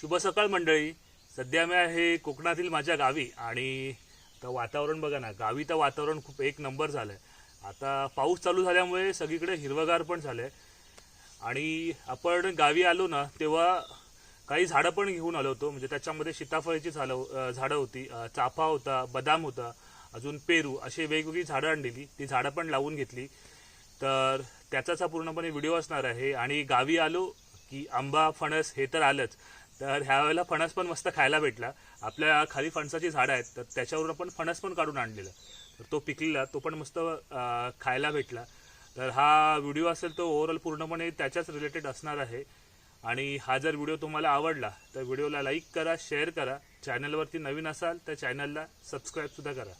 शुभ सकाळ मंडळी. सध्या मी आहे कोकणातील माझ्या गावी आणि आता वातावरण बघा ना गावी तर वातावरण खूप एक नंबर झालं आहे आता पाऊस चालू झाल्यामुळे सगळीकडे हिरवगार पण झालं आहे आणि आपण गावी आलो ना तेव्हा काही झाडं पण घेऊन आलो होतो. म्हणजे त्याच्यामध्ये सीताफळाची झालं झाडं होती चाफा होता बदाम होता अजून पेरू अशी वेगवेगळी झाडं आणलेली. ती झाडं पण लावून घेतली. तर त्याचाच हा पूर्णपणे व्हिडिओ असणार आहे. आणि गावी आलो की आंबा फणस हे तर आलंच. तर ह्या वेळेला फणस पण मस्त खायला भेटला. आपल्या खाली फणसाची झाडं आहेत तर त्याच्यावरून आपण फणस पण काढून आणलेला. तर तो पिकलेला तो पण मस्त खायला भेटला. तर हा व्हिडिओ असेल तो ओव्हरऑल पूर्णपणे त्याच्याच रिलेटेड असणार आहे. आणि हा जर व्हिडिओ तुम्हाला आवडला तर व्हिडिओला लाईक करा शेअर करा. चॅनलवरती नवीन असाल तर चॅनलला सबस्क्राईबसुद्धा करा.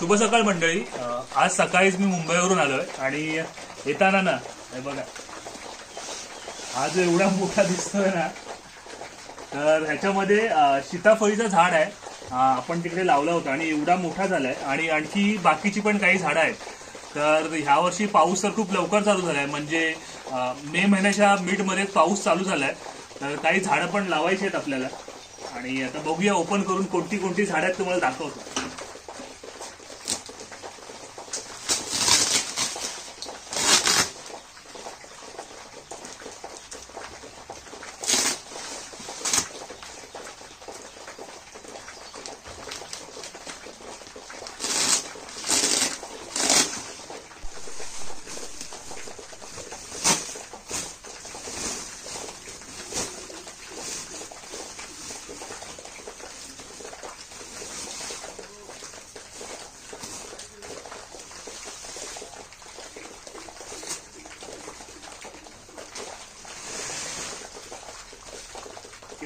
शुभ सकाळ मंडळी. आज सकाळीच मी मुंबईवरून आलोय आणि येताना ना हे बघा. हा जो एवढा मोठा दिसतोय ना तर ह्याच्यामध्ये सीताफळीचं झाड आहे. आपण तिकडे लावलं होतं आणि एवढा मोठा झालाय. आणि आणखी बाकीची पण काही झाडं आहेत. तर ह्या वर्षी पाऊस तर खूप लवकर चालू झालाय. म्हणजे मे महिन्याच्या मिडमध्येच पाऊस चालू झालाय. तर काही झाडं पण लावायची आहेत आपल्याला. आणि आता बघूया ओपन करून कोणती कोणती झाडं आहेत तुम्हाला दाखवतो.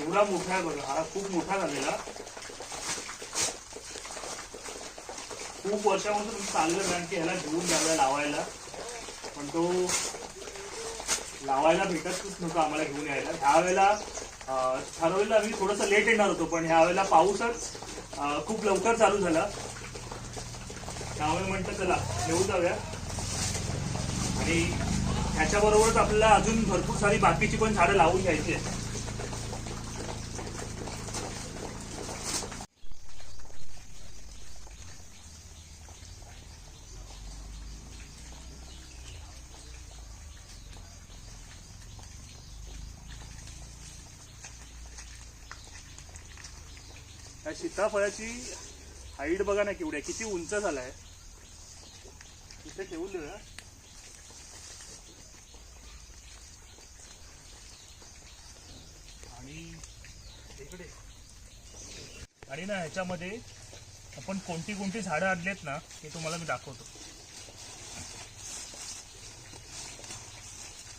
एवढा मोठा आहे बघा हा खूप मोठा झालेला. खूप वर्षापासून चाललं कारण की ह्याला घेऊन जाऊया लावायला. पण तो लावायला भेटतच नव्हतं आम्हाला घेऊन यायला. ह्या वेळेला अं, ठरवलेलं आम्ही थोडंसं लेट येणार होतो पण ह्या वेळेला पाऊसच खूप लवकर चालू झाला. त्यामुळे म्हटलं चला घेऊन जाऊया. आणि ह्याच्याबरोबरच आपल्याला अजून भरपूर सारी बाकीची पण झाडं लावून घ्यायची आहेत. या सीताफळाची हाईट बघा ना केवढी किती उंच झालाय. इथे ठेवून देऊया. आणि इकडे. आणि ना ह्याच्यामध्ये आपण कोणती कोणती झाडं आणलेत ना हे तुम्हाला मी दाखवतो.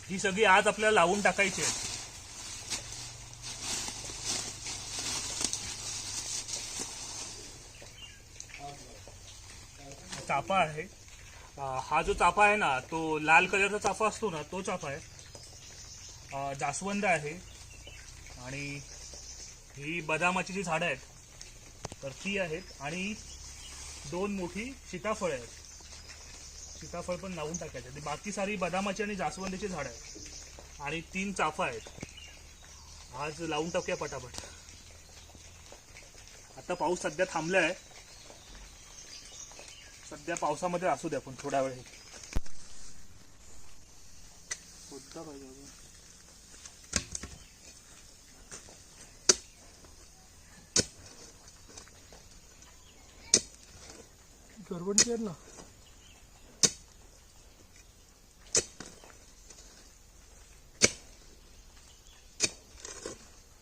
ही सगळी आज आपल्याला लावून टाकायची आहे चाफा आहे. हा जो चाफा आहे ना तो लाल कलरचा चाफा असतो ना तो चाफा आहे. जास्वंद आहे. आणि ही बदामाची जी झाडं आहेत तर ती आहेत. आणि दोन मोठी सीताफळ आहेत. सीताफळ पण लावून टाकायचे. ते बाकी सारी बदामाची आणि जास्वंदीची झाडं आहेत. आणि तीन चाफा आहेत. आज लावून टाकूया पटापट. आता पाऊस सध्या थांबला आहे सध्या पावसामध्ये असू द्या आपण थोडा वेळ हे. पाहिजे अजून. करवंटी आहेत ना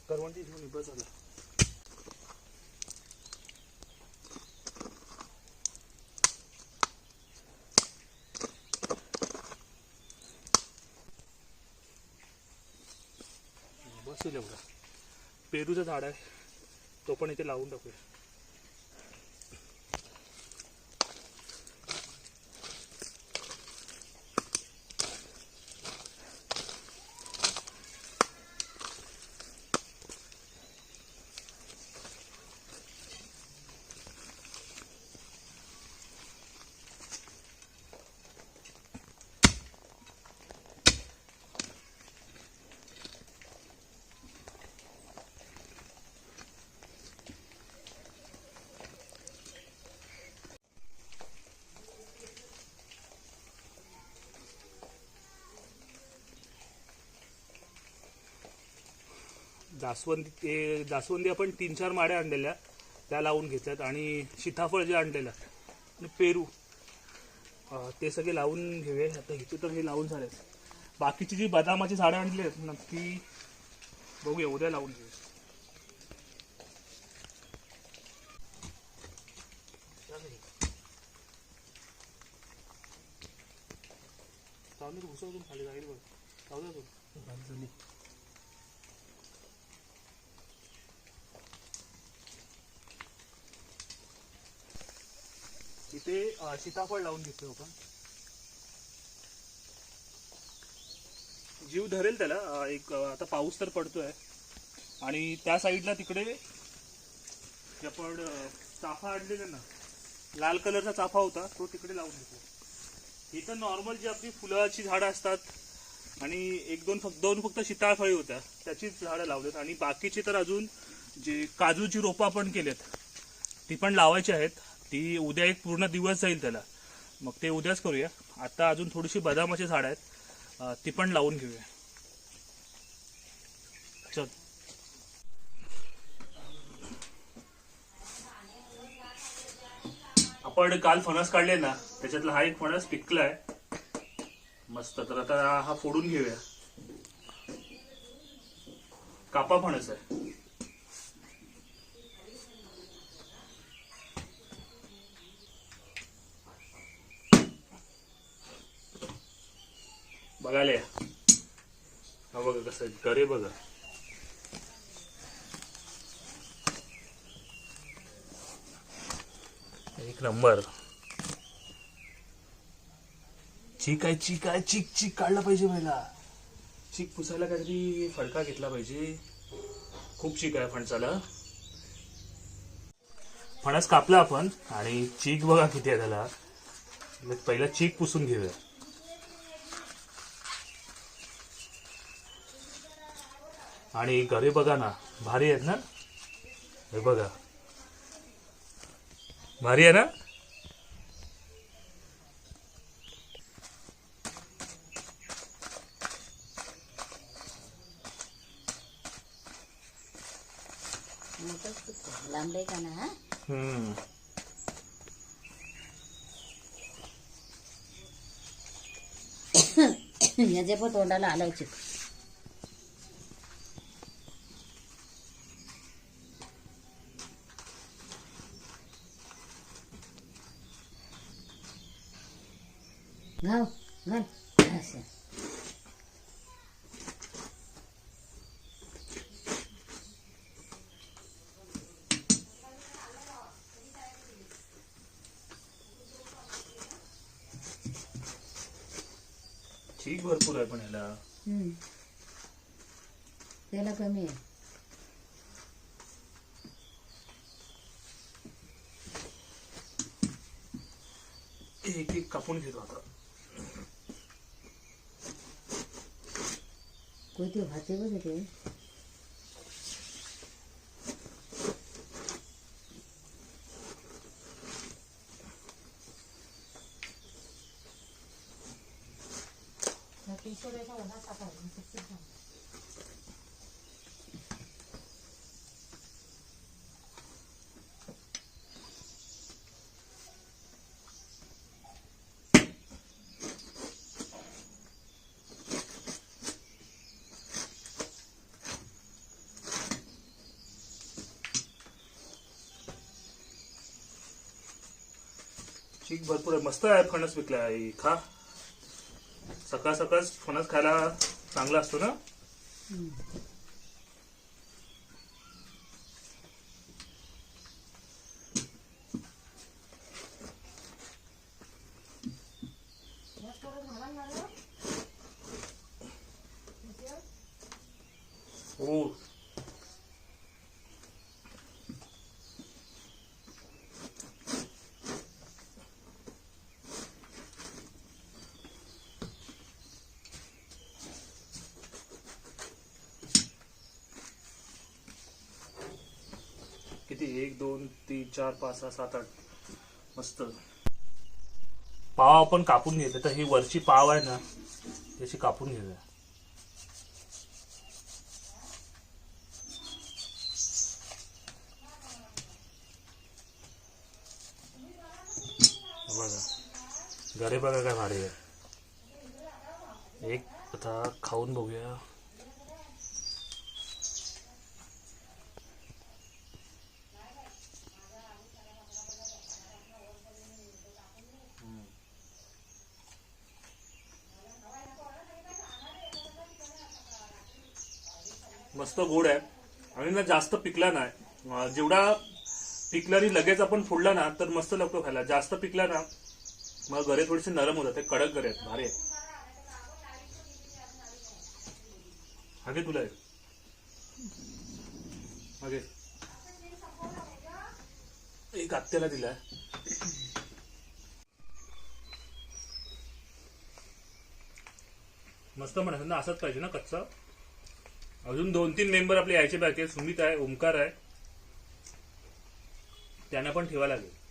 करवंटी घेऊन बस झाला बसेल एवढा पेरूचं झाड आहे. तो पण इथे लावून टाकूया. जास्वंदी ते जास्वंदी आपण तीन चार माड्या आणलेल्या त्या लावून घेतल्यात आणि सीताफळ जे आणलेलं आणि पेरू ते सगळे लावून घेऊया आता इथे तर हे लावून झालेच बाकीची जी बदामाची झाडं आणली आहेत ना ती बघूया उद्या लावून घेऊया चालेल घुसवून खाली जाईल बघ जाऊ दे इथे सीताफळ लावून घेतोय आपण. जीव धरेल त्याला. एक आता पाऊस तर पडतोय. आणि त्या साईडला तिकडे जे आपण चाफा आणलेला ना लाल कलरचा चाफा होता तो तिकडे लावून घेतो इथं नॉर्मल जी आपली फुलाची झाडं असतात आणि एक दोन फक्त दोन फक्त सीताफळी होत्या त्याचीच झाडं लावलेत. आणि बाकीची तर अजून जे काजूची रोपं आपण केलेत ती पण लावायची आहेत. ती उद्या एक पूर्ण दिवस जाईल त्याला. मग ते उद्याच करूया. आता अजून थोडीशी बदामाची झाडं आहेत. ती पण लावून घेऊया. चल. आपण काल फणस काढले ना त्याच्यातला हा एक फणस पिकलाय. मस्त. तर आता हा फोडून घेऊया. कापा फणस आहे. बघायला. हा बघा कसं आहे. बघा. एक नंबर. चीक आहे चीक आहे. चीक चीक काढला पाहिजे पहिला. चीक पुसायला काहीतरी फडका घेतला पाहिजे. खूप चीक आहे फणसाला. फणस कापला आपण आणि चीक बघा किती आहे त्याला. मग पहिला चीक पुसून घेऊया. आणि घरे बघा ना. भारी आहेत ना? हे बघा. भारी आहे ना? लांबे का ना हम्म. याचे पण तोंडाला आलाय चिक घाव घाल असं चीक भरपूर आहे पण याला हम्म. त्याला कमी आहे एक एक कापून घेतो आता 고디오 받지 보세요. 나 빈소리에서 워낙 작아, 엄청 चीक भरपूर आहे. मस्त आहे फणस विकला आहे खा. सकाळ सकाळ फणस खायला चांगला असतो ना? हो. किती? एक दोन तीन चार पाच सहा सात आठ. मस्त. पाव आपण कापून घेतले तर ही वरची पाव आहे ना त्याची कापून घेऊया. बघा. घरी बघा काय भारी आहे. एक आता खाऊन बघूया. मस्त गोड आहे. आणि ना जास्त पिकला नाही. जेवढा पिकला आणि लगेच आपण फोडला ना तर मस्त लागतो खायला. जास्त पिकला ना मग गरे थोडेसे नरम होतात. ते कडक गरे आहेत. भारी आहे हागे तुला आहे एक आत्याला दिलाय मस्त म्हणायचं ना असंच पाहिजे ना कच्चा. अजून दोन तीन मेंबर आपले यायचे बाकी आहेत. सुमित आहे ओमकार आहे. त्यांना पण ठेवा लागेल.